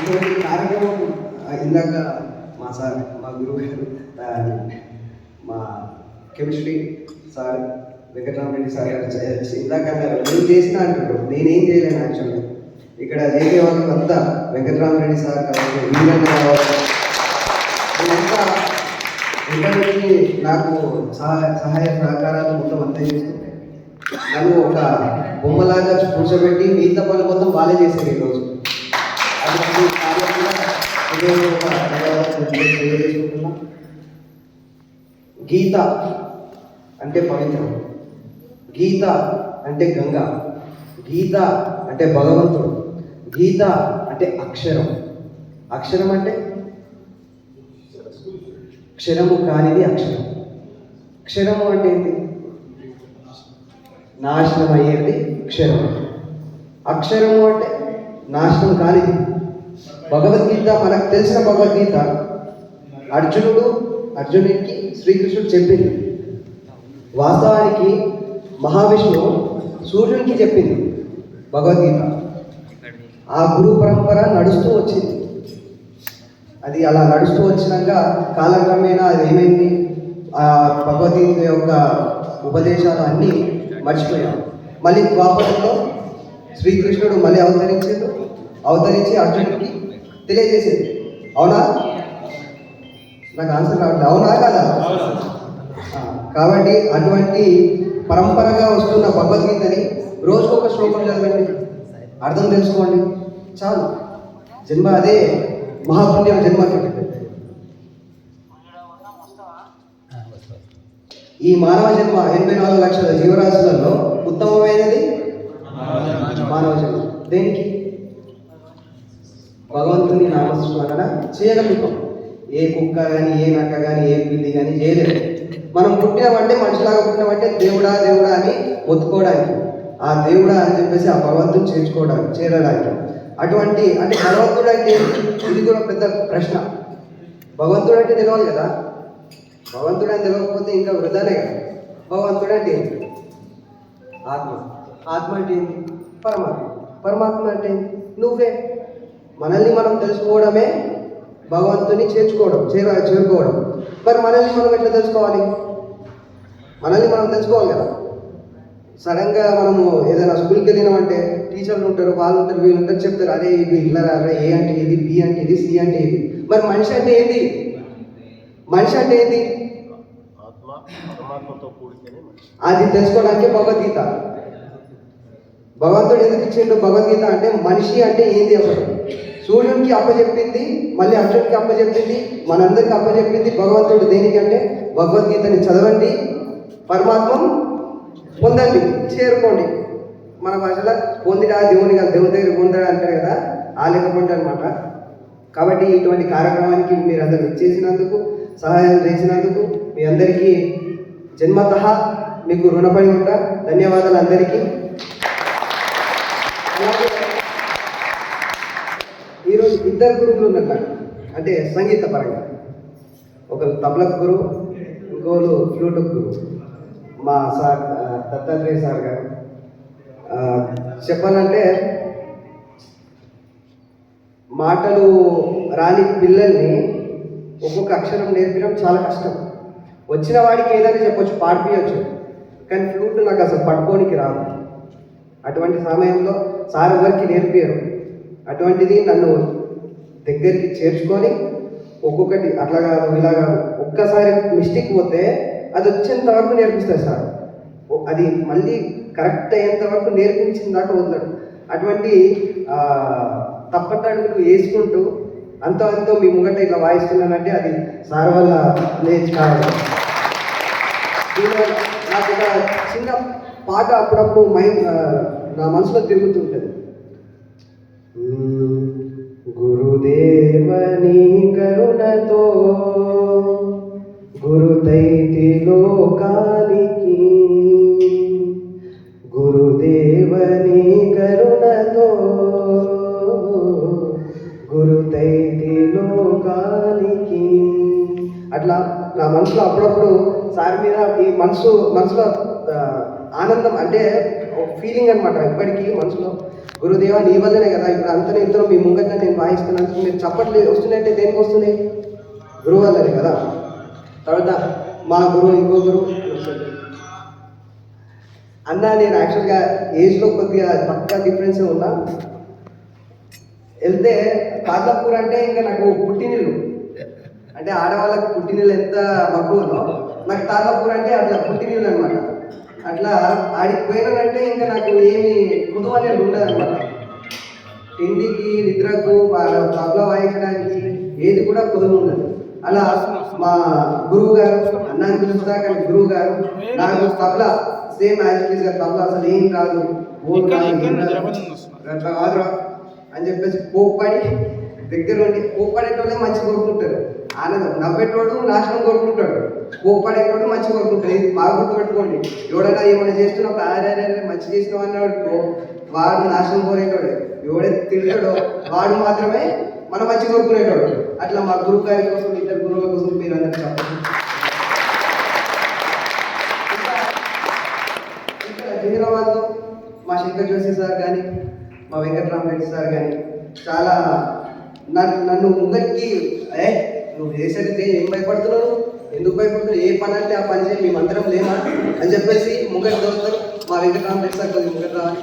ఇటువంటి కార్యక్రమం ఇందాక మా సార్ మా గురువు గారు మా కెమిస్ట్రీ సార్ వెంకటరామరెడ్డి సార్ గారు చే- ఇందాక అన్నారు నేను చేసిన అంటారు నేనేం చేయలేను యాక్చువల్గా. ఇక్కడ చేసే వాళ్ళు అంతా వెంకటరామరెడ్డి సార్ కావచ్చు వీరన్న కావచ్చు వీళ్ళంతా ఇంతవరకు నాకు సహాయ సహాయ సహకారాలు మొత్తం అంతే చేస్తుంటే నన్ను ఒక బొమ్మలాగా కూర్చోబెట్టి మిగతా పనులు మొత్తం వాళ్ళే చేశారు ఈరోజు అటువంటి కార్యం కూడా హృదయపూర్వక ధన్యవాదాలు తెలియజేసుకుంటున్నా. గీత అంటే పవిత్రం. గీత అంటే గంగ. గీత అంటే భగవంతుడు. గీత అంటే అక్షరం. అక్షరం అంటే? క్షరము కానిది అక్షరం. క్షరము అంటే ఏంటి? నాశనం అయ్యేది క్షరం అక్షరము అంటే? నాశనం కానిది భగవద్గీత మనకు తెలిసిన భగవద్గీత అర్జునుడు అర్జునుడికి శ్రీకృష్ణుడు చెప్పింది. వాస్తవానికి మహావిష్ణువు సూర్యునికి చెప్పింది భగవద్గీత. ఆ గురు పరంపర నడుస్తూ వచ్చింది. అది అలా నడుస్తూ వచ్చినాక కాలక్రమేణా అది ఏమైంది? ఆ భగవద్గీత యొక్క ఉపదేశాలు అన్నీ మర్చిపోయాం. మళ్ళీ ద్వాపరంలో శ్రీకృష్ణుడు మళ్ళీ అవతరించాడు. అవతరించి అర్జునుడికి తెలియజేసింది అవునా? నాకు ఆన్సర్ రావట్లేదు అవునా కదా? కాబట్టి అటువంటి పరంపరగా వస్తున్న భగవద్గీతని రోజుకు ఒక శ్లోకం చదవండి. అర్థం తెలుసుకోండి. చాలు. జన్మ అదే మహాపుణ్యం జన్మకి ఈ మానవ జన్మ ఎనభై నాలుగు లక్షల జీవరాశులలో ఉత్తమమైనది? మానవ జన్మ దేనికి? భగవంతుని నామస్మరణ చేయగలుగుతాం. ఏ కుక్క కానీ ఏ నక్క కానీ ఏ పిల్లి కానీ చేయలేదు మనం పుట్టినామంటే మనిషిలాగా పుట్టినమంటే దేవుడా దేవుడా అని ఒత్తుకోవడానికి ఆ దేవుడా అని చెప్పేసి ఆ భగవంతుని చేర్చుకోవడానికి చేరడానికి. అటువంటి అంటే భగవంతుడు అంటే ఇది కూడా పెద్ద ప్రశ్న. భగవంతుడు అంటే తెలియాలి కదా? భగవంతుడు అని తెలియకపోతే ఇంకా వృధానే కదా? భగవంతుడు అంటే ఆత్మ. ఆత్మ అంటే ఏంటి పరమాత్మ. పరమాత్మ అంటే? నువ్వే. మనల్ని మనం తెలుసుకోవడమే భగవంతుని చేర్చుకోవడం చేర చేరుకోవడం. మరి మనల్ని మనం ఎట్లా తెలుసుకోవాలి? మనల్ని మనం తెలుసుకోవాలి కదా. సడన్గా మనము ఏదైనా స్కూల్కి వెళ్ళినామంటే టీచర్లు ఉంటారు వాళ్ళు ఉంటారు వీళ్ళు ఉంటారు చెప్తారు అరే ఇది ఇలా అరే ఏ అంటే ఇది బి అంటే ఇది సి అంటే ఇది మరి మనిషి అంటే ఏంటి మనిషి అంటే మనిషి. అది తెలుసుకోవడానికి భగవద్గీత. భగవంతుడు ఎందుకు ఇచ్చిండు? భగవద్గీత అంటే మనిషి అంటే ఏంది అసలు? సూర్యునికి అప్పచెప్పింది మళ్ళీ అర్జునుడికి అప్పచెప్పింది మనందరికి అప్పచెప్పింది భగవంతుడు. దేనికంటే భగవద్గీతని చదవండి పరమాత్మ పొందండి చేరుకోండి. మన భాషలో పొందిరా దేవుని దేవుని దగ్గర పొందడా అంటారు కదా ఆ లెక్క అనమాట కాబట్టి ఇటువంటి కార్యక్రమానికి మీరు అందరూ ఇచ్చేసినందుకు సహాయం చేసినందుకు మీ అందరికీ జన్మత మీకు రుణపడి ఉంటా. ధన్యవాదాలు అందరికీ అలాగే ఈరోజు ఇద్దరు గురువులు ఉన్న అంటే సంగీత పరంగా. ఒకరు తబలకు గురువు ఇంకోరు ఫ్లూట్ గురువు మా సార్ దత్తాత్రేయ సార్ గారు. చెప్పాలంటే మాటలు రాని పిల్లల్ని ఒక్కొక్క అక్షరం నేర్పడం చాలా కష్టం. వచ్చిన వాడికి ఏదైనా చెప్పొచ్చు పాడిపించచ్చు కానీ ఫ్లూట్ నాకు అసలు పట్టుకోనికి రాదు. అటువంటి సమయంలో సార్ ఎవరికి నేర్పారు అటువంటిది నన్ను దగ్గరికి చేర్చుకొని ఒక్కొక్కటి అట్లా కాదు ఇలా కాదు ఒక్కసారి మిస్టేక్ పోతే అది వచ్చేంత వరకు నేర్పిస్తారు సార్. అది మళ్ళీ కరెక్ట్ అయ్యేంత వరకు నేర్పించిన దాకా వదలడు అటువంటి ఆ, తప్పటడుగులు వేసుకుంటూ అంతో అంతో మీ ముంగట ఇట్లా వాయిస్తున్నానంటే అది సార్ వల్ల నేర్చుకోవాలి నాకు ఒక చిన్న పాట అప్పుడప్పుడు మైండ్ నా మనసులో తిరుగుతుంటుంది గురుదేవని కరుణతో గురుదైతి లోకానికి గురుదేవని కరుణతో గురుదైతి లోకానికి అట్లా నా మనసులో అప్పుడప్పుడు సార్ మీద ఈ మనసు మనసులో ఆనందం అంటే ఫీలింగ్ అనమాట ఇప్పటికీ మనసులో గురుదేవ నీ వల్లనే కదా ఇప్పుడు అంతనే ఇంతలో మీ ముంగట నేను వాయిస్తున్నాను మీరు చప్పట్లు వస్తున్నట్టే దేనికి వస్తున్నాయి గురువు వల్లనే కదా. తర్వాత మా గురువు ఇంకో గురువు. అన్న నేను యాక్చువల్గా ఏజ్లో కొద్దిగా పక్కా డిఫరెన్స్ ఉన్నా. వెళ్తే కాదపూర్ అంటే ఇంకా నాకు పుట్టినీళ్ళు అంటే ఆడవాళ్ళకి పుట్టినీళ్ళు ఎంత మక్కువలో నాకు తాతాపూర్ అంటే అట్లా పుట్టినీళ్ళు అనమాట అట్లా ఆడికి పోయినానంటే ఇంకా నాకు ఏమి కుదువనేది ఉండదు తిండికి నిద్రకు వాళ్ళ తబలా వాయించడానికి ఏది కూడా కుదువ ఉండదు. అలా మా గురువు గారు అన్నాన్ని పిలుస్తా కానీ గురువు గారు నాకు తబలా సేమ్ యాజ్గా తబలా అసలు ఏం కాదు. కాదురా. అని చెప్పేసి కోప్పడి దగ్గర ఉండి కోప్పడేటోళ్ళే మంచి కోరుకుంటారు ఆనందం. నవ్వేటోడు నాశనం కోరుకుంటాడు కోప్పడేటోడు మంచి కోరుకుంటాడు ఇది బాగా గుర్తుపెట్టుకోండి. ఎవడైనా ఏమైనా చేస్తున్నప్పుడు ఆరే మంచి చేసినావు అన్నాడు వాడు నాశనం కోరేటోడే ఎవడైతే తిడతాడో వాడు మాత్రమే మనం మంచి కోరుకునేటోడు అట్లా మా గురువు గారి కోసం ఇద్దరు గురువుల కోసం మీరు అందరూ చెప్పండి. హైదరాబాద్లో మా శంకర్ జోషి సార్ కానీ మా వెంకటరామరెడ్డి సార్ కానీ చాలా నన్ను నన్ను ముందరికి ఏ నువ్వు చేసేది ఏం భయపడుతున్నావు? ఎందుకు భయపడుతున్నావు? ఏ పని అంటే ఆ పని చేయి మేమందరం లేమా? అని చెప్పేసి ముంగటి దొరుకుతారు మా వెంకటరామరెడ్డి సార్ కొద్దిగా ముంగటి రావాలి.